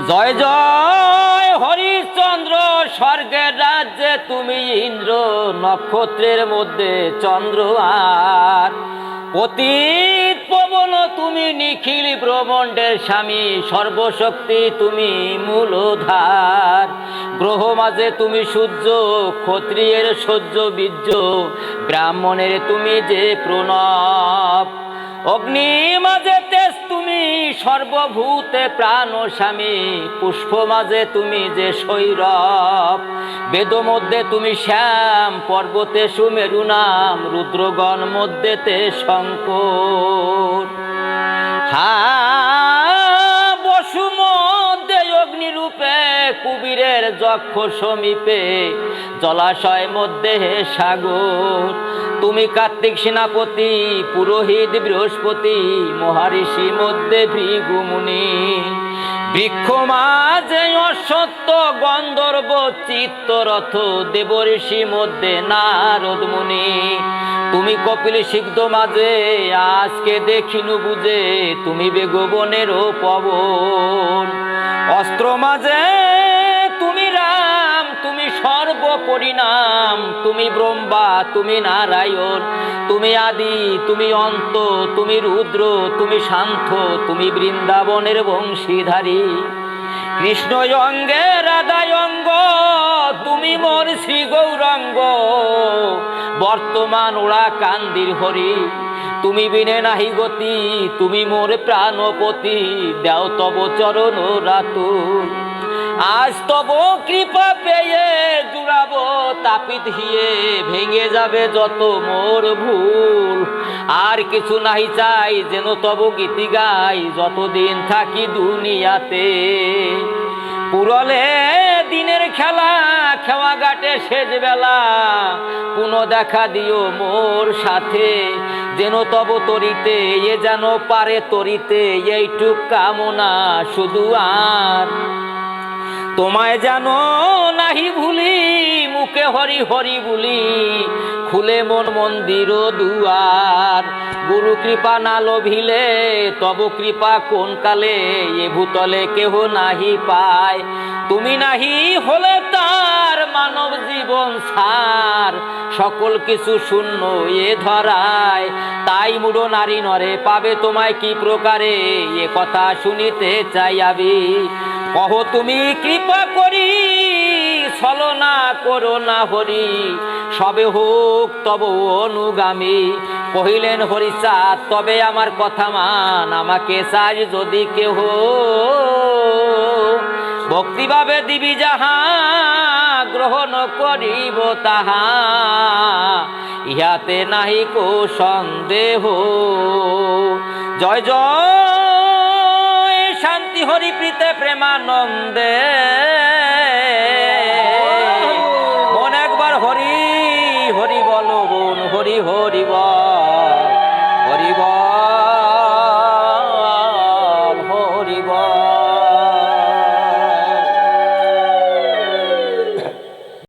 জয় জয় হরিশ্চন্দ্র, স্বর্গের রাজ্যে তুমি ইন্দ্র, নক্ষত্রের মধ্যে চন্দ্র আর। পতীত পবন তুমি নিখিল ব্রহ্মাণ্ডের স্বামী, সর্বশক্তি তুমি মূলধার। গ্রহ মাঝে তুমি সূর্য, ক্ষত্রিয়ের সহ্য বীর্য, ব্রাহ্মণের তুমি যে প্রণব। অগ্নি মাঝে সর্বভূতে প্রাণ স্বামী, পুষ্প মাঝে তুমি যে সৈরব বেদ মধ্যে তুমি শ্যাম, পর্বতে সুমেরু নাম, রুদ্রগণ মধ্যে তে শঙ্কর। কুবীরের যক্ষ সমীপে, জলাশয় মধ্যে সাগর। তুমি কার্তিক সেনাপতি, পুরোহিত বৃহস্পতি, মহারিষি মধ্যে ভৃগুমুনি। বৃক্ষ মাঝে অসত্য গন্ধর্ব চিত্তরথ দেব দেবঋষি মধ্যে নারদ মুনি তুমি কপিল সিদ্ধ মাঝে, আজকে দেখিনু বুঝে, তুমি বেগবনেরও পবন। অস্ত্র মাঝে সর্বপরিণাম তুমি ব্রহ্মা, তুমি নারায়ণ, তুমি আদি, তুমি অন্ত, তুমি রুদ্র, তুমি শান্ত, তুমি বৃন্দাবনের বংশীধারী। কৃষ্ণ অঙ্গে রাধায় অঙ্গ, তুমি মোর শ্রী গৌরাঙ্গ। বর্তমান ওরা কান্দির হরি, তুমি বিনে নাহি গতি, তুমি মোর প্রাণপতি, দেও তব চরণ রাতুল। আজ তব কৃপা পেয়ে জুড়াবো তাপিত হিয়ে, ভেঙে যাবে যত মোর ভুল। আর কিছু নাই চাই যেন তব গীতি গাই, যতদিন থাকি দুনিয়াতে। পুরলে দিনের খেলা, খেওয়া ঘাটে শেষ বেলা। পুনঃ দেখা দিও মোর সাথে, যেন তব তরিতে, এ যেন পারে তরিতে, এইটুক কামনা শুধু আর। তোমায় জানো নাহি ভুলি, মুখে হরি হরি বলি। খুলে মন মন্দির দুয়ার, গুরু কৃপা না লোভিলে, তব কৃপা কোন কালে, এ ভূতলে কেহ নাহি পায়। তুমি নাহি হলে তার মানব জীবন সার, সকল কিছু শূন্য এ ধরায়। তাই মুড়ো নারী নরে, পাবে তোমায় কি প্রকারে, এ কথা শুনিতে চাই আমি। কহ, তুমি কৃপা করি, ছলনা করো না হরি। সবে হোক, তব অনুগামী। কহিলেন হরিচাঁদ তবে আমার কথা মান। আমাকে চাই যদি কেহ ভক্তিভাবে দিবি যাহা, গ্রহণ করিব তাহা। ইহাতে নাহি কো সন্দেহ। জয় জয় হইতে প্রেমানন্দে। মন একবার হরি হরি বল হরি হরি বল হরি বল।